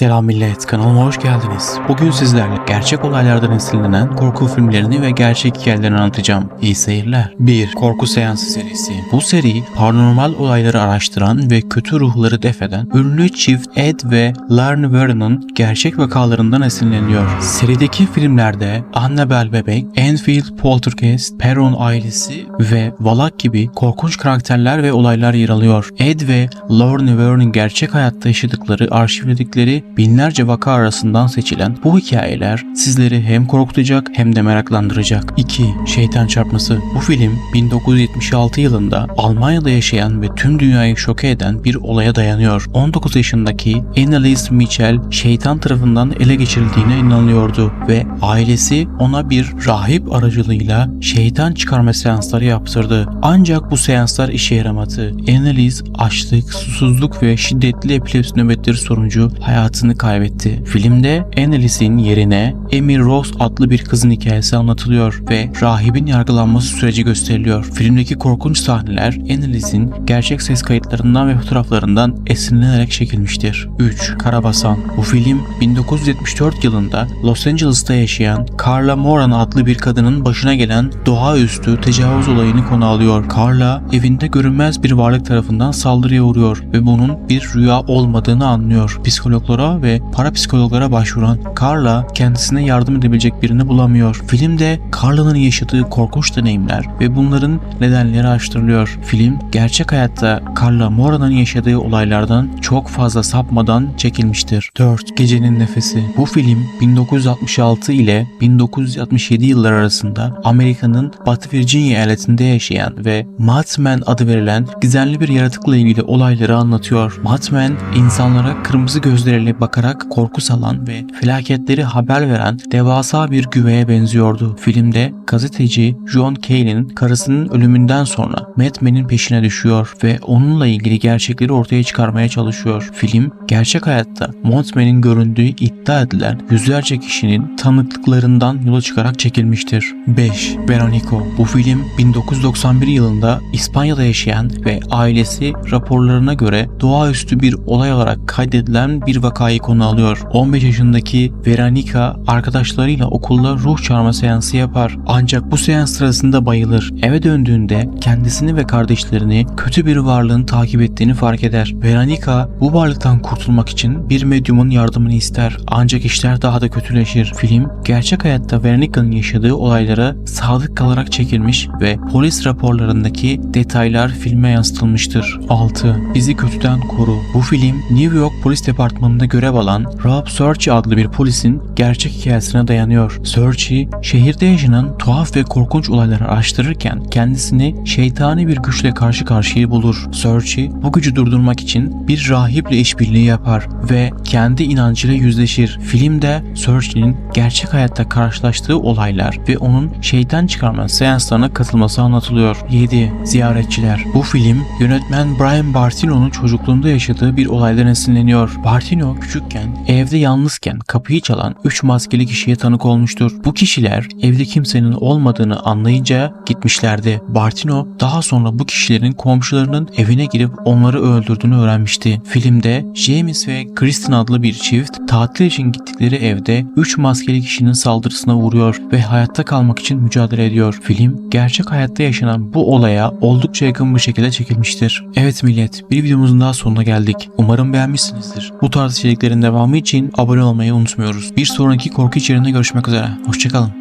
Selam millet, kanalıma hoş geldiniz. Bugün sizlerle gerçek olaylardan esinlenen korku filmlerini ve gerçek hikayelerini anlatacağım. İyi seyirler. 1. Korku Seansı serisi. Bu seri, paranormal olayları araştıran ve kötü ruhları defeden ünlü çift Ed ve Larne Warren'ın gerçek vakalarından esinleniyor. Serideki filmlerde Annabelle Bebek, Enfield Poltergeist, Perron ailesi ve Valak gibi korkunç karakterler ve olaylar yer alıyor. Ed ve Lorne Warren'ın gerçek hayatta yaşadıkları, arşivledikleri binlerce vaka arasından seçilen bu hikayeler sizleri hem korkutacak hem de meraklandıracak. 2. Şeytan Çarpması Bu film 1976 yılında Almanya'da yaşayan ve tüm dünyayı şoke eden bir olaya dayanıyor. 19 yaşındaki Annelies Mitchell şeytan tarafından ele geçirildiğine inanılıyordu ve ailesi ona bir rahip aracılığıyla şeytan çıkarma seansları yaptırdı. Ancak bu seanslar işe yaramadı. Annelies açlık, susuzluk ve şiddetli epilepsi nöbetleri sonucu hayatını kaybetti. Filmde Annelies'in yerine Emmy Rose adlı bir kızın hikayesi anlatılıyor ve rahibin yargılanması süreci gösteriliyor. Filmdeki korkunç sahneler Annelies'in gerçek ses kayıtlarından ve fotoğraflarından esinlenerek çekilmiştir. 3. Karabasan Bu film 1974 yılında Los Angeles'ta yaşayan Carla Moran adlı bir kadının başına gelen doğaüstü tecavüz olayını konu alıyor. Carla evinde görünmez bir varlık tarafından saldırıya uğruyor ve bunun bir rüya olmadığını anlıyor. Psikologlara ve parapsikologlara başvuran Carla kendisine yardım edebilecek birini bulamıyor. Filmde Carla'nın yaşadığı korkunç deneyimler ve bunların nedenleri araştırılıyor. Film gerçek hayatta Carla Moran'ın yaşadığı olaylardan çok fazla sapmadan çekilmiştir. 4. Gecenin Nefesi Bu film 1966 ile 1967 yıllar arasında Amerika'nın Batı Virginia eyaletinde yaşayan ve Mothman adı verilen gizemli bir yaratıkla ilgili olayları anlatıyor. Mothman insanlara kırmızı gözleriyle bakarak korku salan ve felaketleri haber veren devasa bir güveye benziyordu. Filmde gazeteci John Cale'in karısının ölümünden sonra Mothman'in peşine düşüyor ve onunla ilgili gerçekleri ortaya çıkarmaya çalışıyor. Film gerçek hayatta Mothman'in göründüğü iddia edilen yüzlerce kişinin tanıklıklarından yola çıkarak çekilmiştir. 5. Veronico Bu film 1991 yılında İspanya'da yaşayan ve ailesi raporlarına göre doğaüstü bir olay olarak kaydedilen bir vakayı konu alıyor. 15 yaşındaki Veronica arkadaşlarıyla okulda ruh çağırma seansı yapar. Ancak bu seans sırasında bayılır. Eve döndüğünde kendisini ve kardeşlerini kötü bir varlığın takip ettiğini fark eder. Veronica bu varlıktan kurtulmak için bir medyumun yardımını ister. Ancak işler daha da kötüleşir. Film gerçek hayatta Veronica'nın yaşadığı olaylara sadık kalarak çekilmiş ve polis raporlarındaki detaylar filme yansıtılmıştır. 6. Bizi kötüden koru. Bu film New York Polis Departmanı'nda görev alan Rob Searchy adlı bir polisin gerçek hikayesine dayanıyor. Searchy, şehirde yaşanan tuhaf ve korkunç olayları araştırırken kendisini şeytani bir güçle karşı karşıya bulur. Searchy, bu gücü durdurmak için bir rahiple işbirliği yapar ve kendi inancıyla yüzleşir. Filmde Searchy'nin gerçek hayatta karşılaştığı olaylar ve onun şeytan çıkarma seanslarına katılması anlatılıyor. 7. Ziyaretçiler Bu film yönetmen Brian Bartino'nun çocukluğunda yaşadığı bir olaydan esinleniyor. Bartino küçükken evde yalnızken kapıyı çalan 3 maskeli kişiye tanık olmuştur. Bu kişiler evde kimsenin olmadığını anlayınca gitmişlerdi. Bartino daha sonra bu kişilerin komşularının evine girip onları öldürdüğünü öğrenmişti. Filmde James ve Kristen adlı bir çift tatil için gittikleri evde 3 maskeli kişinin saldırısına uğruyor ve hayatta kalmak için mücadele ediyor. Film gerçek hayatta yaşanan bu olaya oldukça yakın bir şekilde çekilmiştir. Evet millet bir videomuzun daha sonuna geldik. Umarım beğenmişsinizdir. Bu tarz içeriklerin devamı için abone olmayı unutmuyoruz. Bir sonraki korku içeriğinde görüşmek üzere. Hoşçakalın.